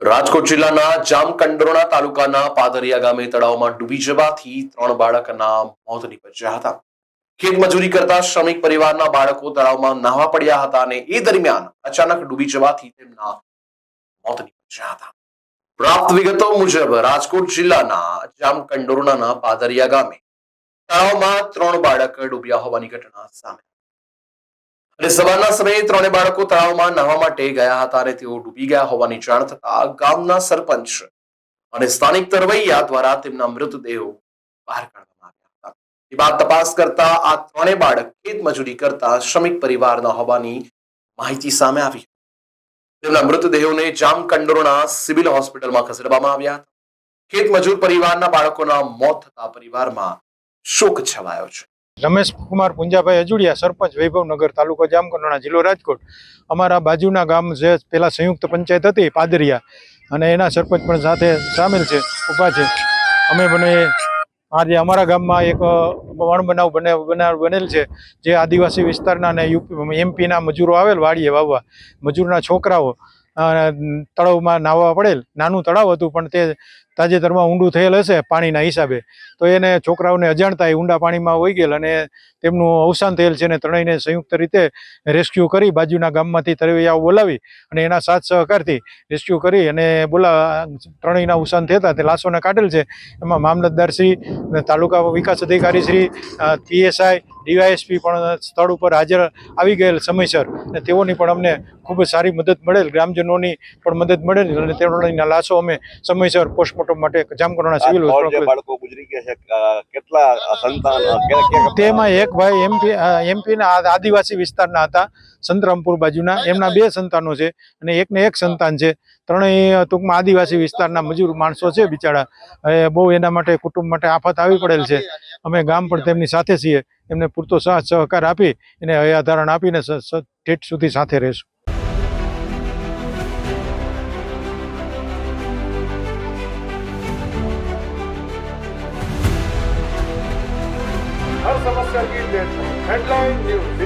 રાજકોટ જિલ્લાના જામકંડોરણા તાલુકાના પાદરિયા ગામે તળાવમાં ડૂબી જવાથી ત્રણ બાળકના મોત નીપજ્યા હતા. ખેત મજૂરી કરતા શ્રમિક પરિવારના બાળકો તળાવમાં નાહવા પડ્યા હતા અને એ દરમિયાન અચાનક ડૂબી જવાથી તેમના મોત નીપજ્યા હતા. પ્રાપ્ત વિગતો મુજબ રાજકોટ જિલ્લાના જામકંડોરણાના પાદરિયા ગામે તળાવમાં ત્રણ બાળક ડૂબ્યા હોવાની ઘટના સામે અને સવારના સમયે ત્રણે બાળકો તળાવમાં નાહવા માટે ગયા હતા અને તેઓ ડૂબી ગયા હોવાની જાણ થતા ગામના સરપંચ અને સ્થાનિક તરવૈયા દ્વારા તેમના મૃતદેહો બહાર કાઢવામાં આવ્યા હતા. એ બાદ તપાસ કરતા આ ત્રણેય બાળક ખેત મજૂરી કરતા શ્રમિક પરિવારના હોવાની માહિતી સામે આવી. તેમના મૃતદેહોને જામકંડોરના સિવિલ હોસ્પિટલમાં ખસેડવામાં આવ્યા હતા. ખેત મજૂર પરિવારના બાળકોના મોત થતા પરિવારમાં શોક છવાયો છે. રમેશ કુમાર પુંજાભાઈ અજુડિયા, સરપંચ વૈભવનગર તાલુકો જામકંડોણા જિલ્લો રાજકોટ. અમારા બાજુના ગામ જે પેલા સંયુક્ત પંચાયત હતી, પાદરિયા, અને એના સરપંચ પણ સાથે સામેલ છે, ઊભા છે. અમે બને આજે અમારા ગામમાં એક વણ બનાવ બને, બનાવ બનેલ છે, જે આદિવાસી વિસ્તારના અને યુપી એમપીના મજૂરો આવેલ, વાડીએ વાવવા. મજૂરના છોકરાઓ તળાવમાં નાહવા પડેલ. નાનું તળાવ હતું, પણ તે તાજેતરમાં ઊંડું થયેલ હશે પાણીના હિસાબે. તો એને છોકરાઓને અજાણતા એ ઊંડા પાણીમાં વહી ગયેલ અને તેમનું અવસાન થયેલ છે અને ત્રણેયને સંયુક્ત રીતે રેસ્ક્યુ કરી બાજુના ગામમાંથી તરવૈયાઓ બોલાવી અને એના સાથ સહકારથી રેસ્ક્યુ કરી અને બોલા ત્રણેયના અવસાન થતા તે લાશોને કાઢેલ છે. એમાં મામલતદાર શ્રી તાલુકા વિકાસ અધિકારી શ્રી પીએસઆઈ ડીવાયએસપી પણ સ્થળ ઉપર હાજર આવી ગયેલ સમયસર અને તેઓની પણ અમને ખૂબ જ સારી મદદ મળેલ ગ્રામજનોની પણ મદદ મળેલ અને તેઓના લાશો અમે સમયસર પોસ્ટમોર્ટમ માટે જામકરોના સિવિલ હોસ્પિટલ બાળકો ગુજરી ગયા છે કેટલા સંતાન તેમાં એક ભાઈ એમપી એમપીના આદિવાસી વિસ્તારના હતા સંતરામપુર બાજુના. એમના બે સંતાનો છે અને એકને એક સંતાન છે. ત્રણેય ટૂંકમાં આદિવાસી વિસ્તારના મજૂર માણસો છે બિચારા. બહુ એના માટે કુટુંબ માટે આફત આવી પડેલ છે. અમે ગામ પણ તેમની સાથે છીએ. એમને પૂરતો સાથ સહકાર આપી એને હયાધારણ આપીને ઠેઠ સુધી સાથે રહેશું. Headline news